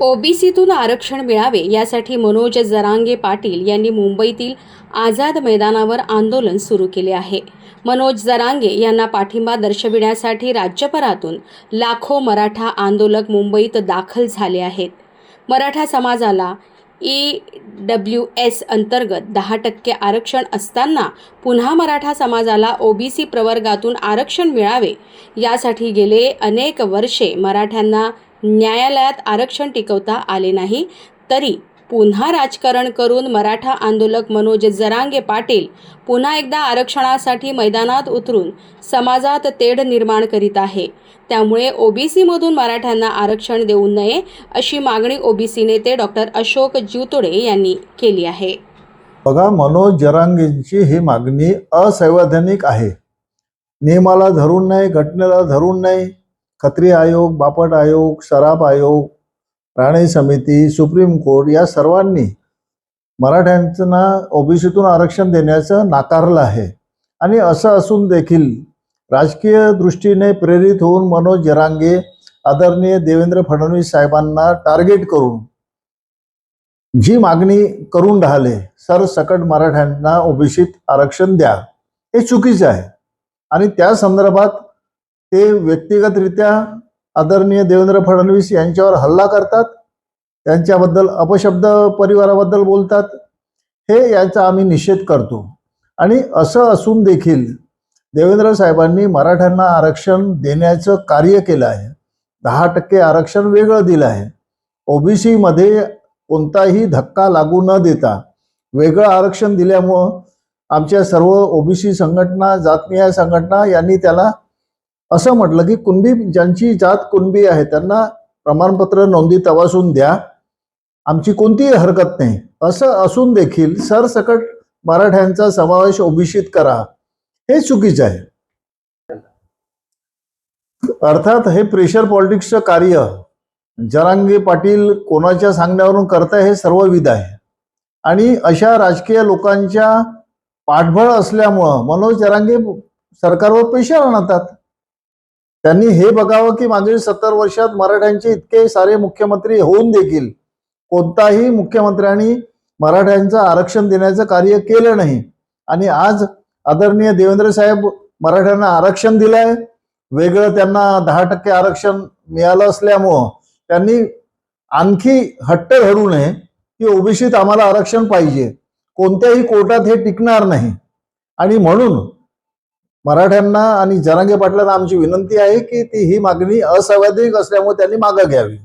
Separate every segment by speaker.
Speaker 1: ओबीसीतून आरक्षण मिळावे यासाठी मनोज जरांगे पाटील यांनी मुंबईतील आझाद मैदानावर आंदोलन सुरू केले आहे. मनोज जरांगे यांना पाठिंबा दर्शविण्यासाठी राज्यभरातून लाखो मराठा आंदोलक मुंबईत दाखल झाले आहेत. मराठा समाजाला ई डब्ल्यू एस अंतर्गत दहा टक्के आरक्षण असताना पुन्हा मराठा समाजाला ओबीसी प्रवर्गातून आरक्षण मिळावे यासाठी गेले अनेक वर्षे मराठ्यांना न्यायालयात आरक्षण टिकवता आले नाही. तरी पुन्हा राजकारण करून मराठा आंदोलक मनोज जरांगे पाटील पुन्हा एकदा आरक्षणासाठी मैदानात उतरून समाजात तेढ निर्माण करीत आहे. त्यामुळे ओबीसीमधून मराठ्यांना आरक्षण देऊ नये अशी मागणी ओबीसी नेते डॉक्टर अशोक जिवतोडे यांनी केली आहे.
Speaker 2: बघा मनोज जरांगेंची ही मागणी असंवैधानिक आहे. नियमाला धरून नाही घटनेला धरून नाही खत्री आयोग बापट आयोग शराब आयोग राणे समिती सुप्रीम कोर्ट या सर्वांनी मराठ्यांना ओबीसीतून आरक्षण देण्याचं नाकारलं आहे. आणि असं असून देखील राजकीय दृष्टीने प्रेरित होऊन मनोज जरांगे आदरणीय देवेंद्र फडणवीस साहेबांना टार्गेट करून जी मागणी करून राहिले सरसकट मराठ्यांना ओबीसीत आरक्षण द्या हे चुकीचं आहे. आणि त्या संदर्भात ते व्यक्तिगतरित्या आदरणीय देवेंद्र फडणवीस यांच्यावर हल्ला करतात त्यांच्याबद्दल अपशब्द परिवाराबद्दल बोलतात हे याचा आम्ही निषेध करतो. आणि असं असून देखील देवेंद्र साहेबांनी मराठ्यांना आरक्षण देण्याचं कार्य केलं आहे. दहा टक्के आरक्षण वेगळं दिलं आहे. ओबीसीमध्ये कोणताही धक्का लागू न देता वेगळं आरक्षण दिल्यामुळं आमच्या सर्व ओबीसी संघटना जातनीय संघटना यांनी त्याला असं म्हटलं की कुणबी ज्यांची जात कुणबी आहे त्यांना प्रमाणपत्र नोंदी तपासून द्या. आमची कोणतीही हरकत नाही. असं असून देखील सरसकट मराठ्यांचा समावेश ओबीसीत करा. हे चुकीचं आहे. अर्थात हे प्रेशर पॉलिटिक्सचं कार्य. जरांगे पाटील कोणाच्या सांगण्यावरून करताय हे सर्वविध आहे. आणि अशा राजकीय लोकांच्या पाठबळ असल्यामुळं मनोज जरांगे सरकारवर प्रेशर आणतात. त्यांनी हे बघावं की मागील सत्तर वर्षात मराठ्यांचे इतके सारे मुख्यमंत्री होऊन देखील कोणताही मुख्यमंत्र्यांनी मराठ्यांचं आरक्षण देण्याचं कार्य केलं नाही. आणि आज आदरणीय देवेंद्र साहेब मराठ्यांना आरक्षण दिलंय. वेगळं त्यांना दहा टक्के आरक्षण मिळालं असल्यामुळं त्यांनी आणखी हट्ट धरू नये की ओबीसीत आम्हाला आरक्षण पाहिजे. कोणत्याही कोर्टात हे टिकणार नाही. आणि म्हणून मराठ्यांना आणि जरांगे पाटलांना आमची विनंती आहे की ती ही मागणी असंवैधानिक असल्यामुळे त्यांनी मागं घ्यावी.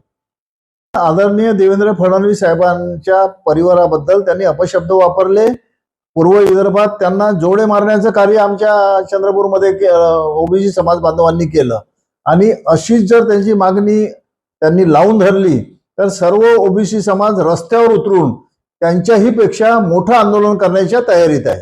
Speaker 2: आदरणीय देवेंद्र फडणवीस साहेबांच्या परिवाराबद्दल त्यांनी अपशब्द वापरले. पूर्व विदर्भात त्यांना जोडे मारण्याचं कार्य आमच्या चंद्रपूरमध्ये ओबीसी समाज बांधवांनी केलं. आणि अशीच जर त्यांची मागणी त्यांनी लावून धरली तर सर्व ओबीसी समाज रस्त्यावर उतरून त्यांच्याही पेक्षा मोठं आंदोलन करण्याच्या तयारीत आहे.